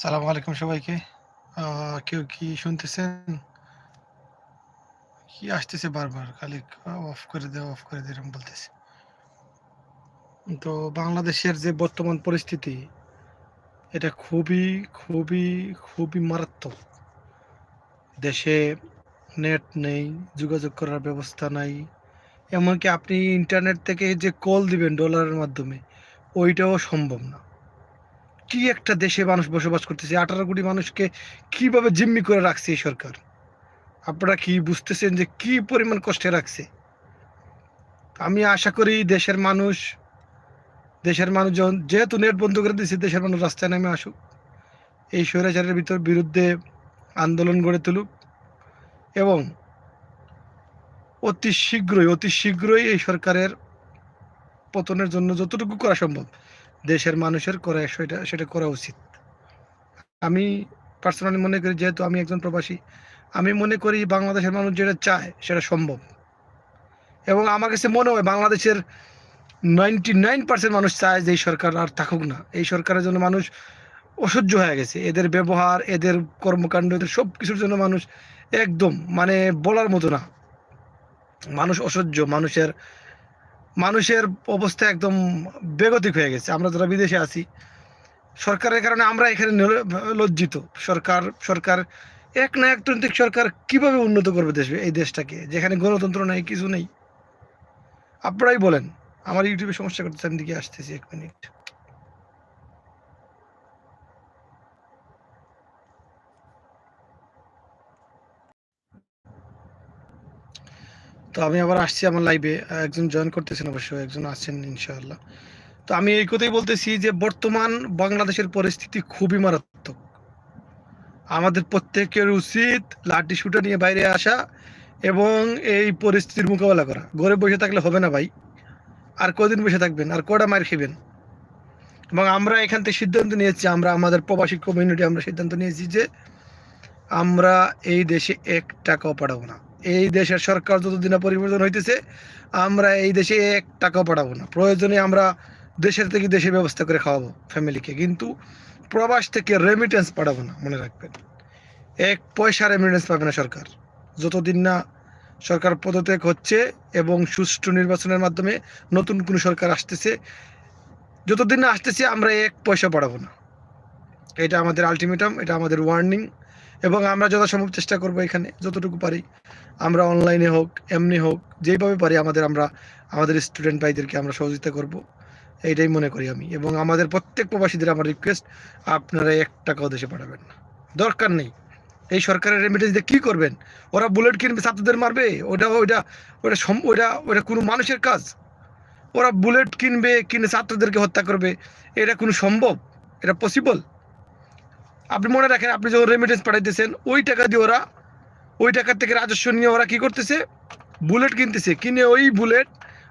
সালাম আলাইকুম সবাইকে। কেউ কি শুনতেছেন? কি আসতেছে বারবার? খালি অফ করে দে অফ করে দে এরকম বলতেছে। তো বাংলাদেশের যে বর্তমান পরিস্থিতি, এটা খুবই খুবই খুবই মারাত্মক। দেশে নেট নেই, যোগাযোগ করার ব্যবস্থা নাই। এমনকি আপনি ইন্টারনেট থেকে যে কল দিবেন ডলারের মাধ্যমে, ওইটাও সম্ভব না। কি একটা দেশে মানুষ বসবাস করতেছে? আঠারো কোটি মানুষকে কীভাবে জিম্মি করে রাখছে এই সরকার? আপনারা কি বুঝতেছেন যে কি পরিমাণ কষ্টে রাখছে? আমি আশা করি দেশের মানুষ দেশের মানুষ যেহেতু নেট বন্ধ করে দিয়েছে, দেশের মানুষ রাস্তায় নেমে আসুক। এই স্বৈরাচারের ভিতর বিরুদ্ধে আন্দোলন গড়ে তুলুক এবং অতি শীঘ্রই অতি শীঘ্রই এই সরকারের পতনের জন্য যতটুকু করা সম্ভব দেশের মানুষের করা, সেটা সেটা করা উচিত। আমি পার্সোনালি মনে করি, যেহেতু আমি একজন প্রবাসী, আমি মনে করি বাংলাদেশের মানুষ যেটা চায়, সেটা সম্ভব। এবং আমার কাছে মনে হয় বাংলাদেশের নাইনটি নাইন পার্সেন্ট মানুষ চায় যে এই সরকার আর থাকুক না। এই সরকারের জন্য মানুষ অসহ্য হয়ে গেছে। এদের ব্যবহার, এদের কর্মকাণ্ড, এদের সব কিছুর জন্য মানুষ একদম মানে বলার মতো না। মানুষ অসহ্য, মানুষের মানুষের অবস্থা একদম বেগতিক হয়ে গেছে। আমরা যারা বিদেশে আছি, সরকারের কারণে আমরা এখানে লজ্জিত। সরকার সরকার, এক না একতান্ত্রিক সরকার কীভাবে উন্নত করবে দেশ, এই দেশটাকে? যেখানে গণতন্ত্র নেই, কিছু নেই। আপনারাই বলেন। আমার ইউটিউবে সমস্যা করতেছে, আমি দিকে আসতেছি এক মিনিট। তো আমি আবার আসছি আমার লাইভে একজন জয়েন করতেছেন অবশ্য, একজন আছেন ইনশাআল্লাহ। তো আমি এই কথাই বলতেছি যে, বর্তমান বাংলাদেশের পরিস্থিতি খুবই মারাত্মক। আমাদের প্রত্যেকের উচিত লাঠি শুটা নিয়ে বাইরে আসা এবং এই পরিস্থিতির মোকাবেলা করা। ঘরে বসে থাকলে হবে না ভাই। আর কদিন বসে থাকবেন? আর কটা মার খেবেন? এবং আমরা এখান থেকে সিদ্ধান্ত নিয়েছি, আমরা আমাদের প্রবাসী কমিউনিটি আমরা সিদ্ধান্ত নিয়েছি যে, আমরা এই দেশে এক টাকাও পাঠাবো না। এই দেশের সরকার যতদিন না পরিবর্তন হইতেছে, আমরা এই দেশে এক টাকাও পাঠাবো না। প্রয়োজনে আমরা দেশের থেকে দেশে ব্যবস্থা করে খাওয়াবো ফ্যামিলিকে কিন্তু প্রবাস থেকে রেমিটেন্স পাঠাবো না, মনে রাখবেন। এক পয়সা রেমিটেন্স পাবে না সরকার। যতদিন না সরকার পদত্যাগ হচ্ছে এবং সুষ্ঠু নির্বাচনের মাধ্যমে নতুন কোনো সরকার আসতেছে, যতদিন না আসতেছে, আমরা এক পয়সা পাঠাবো না। এটা আমাদের আলটিমেটাম এটা আমাদের ওয়ার্নিং এবং আমরা যথাসম্ভব চেষ্টা করব এখানে, যতটুকু পারি। আমরা অনলাইনে হোক এমনি হোক, যেইভাবে পারি আমাদের আমরা, আমাদের স্টুডেন্ট ভাইদেরকে আমরা সহযোগিতা করব। এইটাই মনে করি আমি। এবং আমাদের প্রত্যেক প্রবাসীদের আমার রিকোয়েস্ট আপনারা এক টাকাও দেশে পাঠাবেন না। দরকার নেই। এই সরকারের রেমিটেন্স দিয়ে কী করবেন? ওরা বুলেট কিনবে, ছাত্রদের মারবে? ওটা, ওইটা ওটা সম, ওইটা ওইটা কোনো মানুষের কাজ। ওরা বুলেট কিনবে, কিনে ছাত্রদেরকে হত্যা করবে। এটা কোনো সম্ভব? এটা পসিবল আপনি মনে রাখেন, আপনি যখন রেমিটেন্স পাঠাইতেছেন, ওই টাকা দিয়ে ওরা, ওই টাকা থেকে রাজস্ব নিয়ে ওরা কি করতেছে? বুলেট কিনতেছে। কিনে ওই বুলেট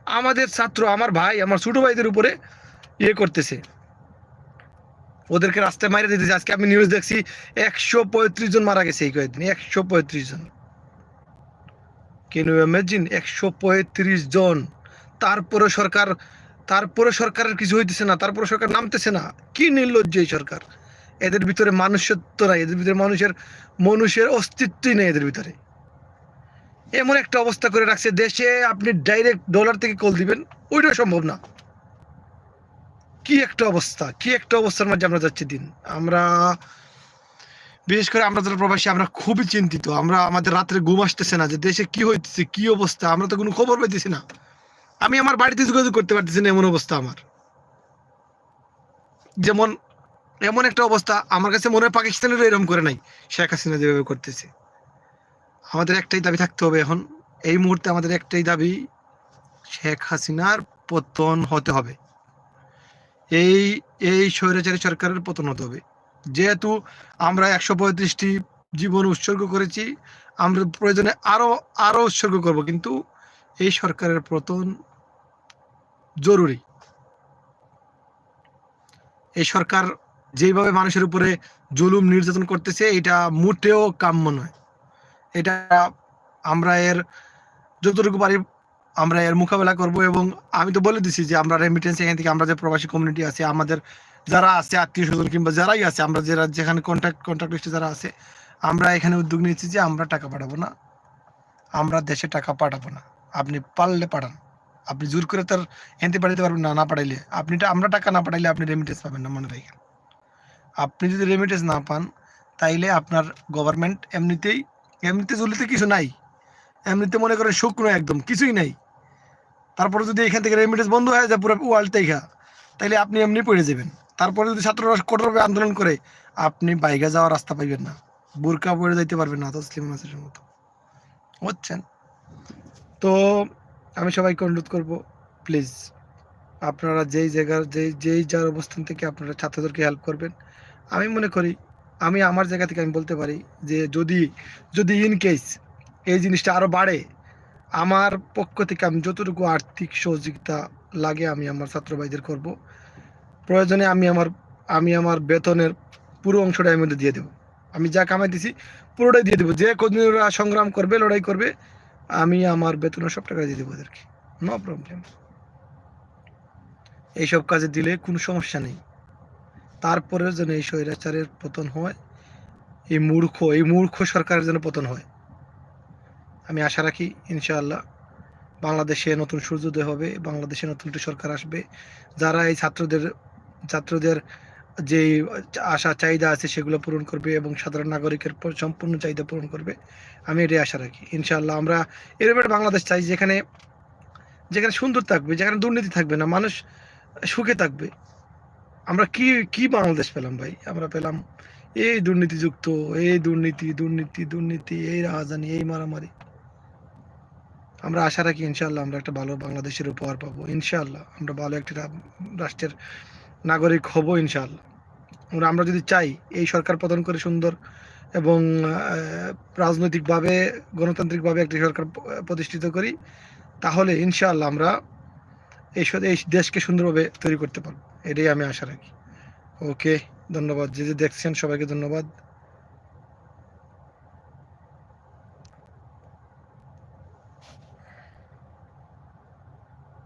আমাদের ছাত্র, আমার ভাই, আমার ছোটো ভাইদের উপরে ইয়ে করতেছে। ওদেরকে রাস্তায় মারিয়ে দিতেছে। আজকে আমি নিউজ দেখছি, একশো পঁয়ত্রিশ জন মারা গেছে এই কয়েকদিন। একশো পঁয়ত্রিশ জন। কেন ইমাজিন একশো পঁয়ত্রিশ জন। তারপরে সরকার তারপরে সরকারের কিছু হইতেছে না তারপরে সরকার নামতেছে না। কি নির্লজ্জ এই সরকার। এদের ভিতরে মানুষত্ব নাই, এদের ভিতরে মানুষের মানুষের অস্তিত্বই নেই এদের ভিতরে। এমন একটা অবস্থা করে রাখছে দেশে, আপনি ডাইরেক্ট ডলার থেকে কল দিবেন, ওইটা সম্ভব না। কি একটা অবস্থা, কি একটা অবস্থার মাঝে আমরা যাচ্ছি দিন। আমরা, বিশেষ করে আমরা যারা প্রবাসী, আমরা খুবই চিন্তিত। আমরা, আমাদের রাত্রে ঘুম আসতেছে না যে দেশে কি হইতেছে, কি অবস্থা, আমরা তো কোনো খবর পাইতেছি না। আমি আমার বাড়িতে যোগাযোগ করতে পারতেছি না এমন অবস্থা আমার। যেমন এমন একটা অবস্থা, আমার কাছে মনে হয় পাকিস্তানের এরকম করে নাই, শেখ হাসিনা যেভাবে করতেছে। আমাদের একটাই দাবি থাকতে হবে এখন, এই মুহূর্তে আমাদের একটাই দাবি, শেখ হাসিনার পতন হতে হবে। এই এই স্বৈরাচারী সরকারের পতন হতে হবে। যেহেতু আমরা একশো পঁয়ত্রিশটি জীবন উৎসর্গ করেছি, আমরা প্রয়োজনে আরও আরও উৎসর্গ করব, কিন্তু এই সরকারের পতন জরুরি। এই সরকার যেভাবে মানুষের উপরে জুলুম নির্যাতন করতেছে, এটা মোটেও কাম্য নয়। এটা আমরা এর, যতটুকু পারি আমরা এর মোকাবেলা করব এবং আমি তো বলে দিছি যে আমরা রেমিটেন্স এখান থেকে আমরা যে প্রবাসী কমিউনিটি আছে, আমাদের যারা আছে, আত্মীয় স্বজন কিংবা যারাই আছে, আমরা যারা যেখানে কন্ট্যাক্ট কন্ট্যাক্ট লিস্টে যারা আছে, আমরা এখানে উদ্যোগ নিয়েছি যে আমরা টাকা পাঠাবো না। আমরা দেশে টাকা পাঠাবো না। আপনি পারলে পাঠান। আপনি জোর করে তার এনতে পাঠাতে পারবেন না না পাঠাইলে। আপনি আমরা টাকা না পাঠাইলে আপনি রেমিটেন্স পাবেন না, মনে রাখেন। আপনি যদি রেমিটেন্স না পান, তাইলে আপনার গভর্নমেন্ট এমনিতেই, এমনিতে চলিতে কিছু নাই। এমনিতে মনে করেন শুকনো একদম, কিছুই নাই। তারপরে যদি এখান থেকে রেমিটেন্স বন্ধ হয়ে যায় পুরো ওয়ার্ল্ড থেকে, তাইলে আপনি এমনি পড়ে যাবেন। তারপরে যদি ছাত্ররা কঠোরভাবে আন্দোলন করে, আপনি বাইকে যাওয়ার রাস্তা পাইবেন না। বোরকা পরে যাইতে পারবেন না তসলিম নাসিরের মতো। বুঝছেন? তো আমি সবাইকে অনুরোধ করব প্লিজ আপনারা যেই জায়গার, যেই যেই যার অবস্থান থেকে আপনারা ছাত্রদেরকে হেল্প করবেন আমি মনে করি, আমি আমার জায়গা থেকে আমি বলতে পারি যে যদি যদি ইন কেস এই জিনিসটা আরও বাড়ে, আমার পক্ষ থেকে আমি যতটুকু আর্থিক সহযোগিতা লাগে আমি আমার ছাত্র ভাইদের করব। প্রয়োজনে আমি আমার আমি আমার বেতনের পুরো অংশটা আমি দিয়ে দেবো। আমি যা কামাইতেছি পুরোটাই দিয়ে দেবো। যে কোনদিন ওরা সংগ্রাম করবে, লড়াই করবে, আমি আমার বেতনের সব টাকা দিয়ে দেবো ওদেরকে। নো প্রবলেম এইসব কাজে দিলে কোনো সমস্যা নেই। তারপরেও যেন এই স্বৈরাচারের পতন হয়, এই মূর্খ এই মূর্খ সরকারের যেন পতন হয়। আমি আশা রাখি, ইনশাআল্লাহ, বাংলাদেশে নতুন সূর্যোদয় হবে, বাংলাদেশে নতুন একটি সরকার আসবে। যারা এই ছাত্রদের ছাত্রদের যে আশা, চাহিদা আছে, সেগুলো পূরণ করবে এবং সাধারণ নাগরিকের সম্পূর্ণ চাহিদা পূরণ করবে, আমি এটাই আশা রাখি। ইনশাআল্লাহ, আমরা এরকম একটা বাংলাদেশ চাই যেখানে যেখানে সুন্দর থাকবে, যেখানে দুর্নীতি থাকবে না, মানুষ সুখে থাকবে। আমরা কি কি বাংলাদেশ পেলাম ভাই? আমরা পেলাম এই দুর্নীতিযুক্ত, এই দুর্নীতি দুর্নীতি দুর্নীতি, এই রাজধানী, এই মারামারি। আমরা আশা রাখি ইনশাল্লাহ আমরা একটা ভালো বাংলাদেশের উপহার পাবো। ইনশাল্লাহ আমরা ভালো একটি রাষ্ট্রের নাগরিক হব ইনশাল্লাহ আমরা আমরা যদি চাই এই সরকার পতন করে সুন্দর এবং রাজনৈতিকভাবে, গণতান্ত্রিকভাবে একটি সরকার প্রতিষ্ঠিত করি, তাহলে ইনশাআল্লাহ আমরা এই দেশকে সুন্দরভাবে তৈরি করতে পারব। এটাই আমি আশা রাখি। ওকে ধন্যবাদ। যে যে দেখছেন সবাইকে ধন্যবাদ।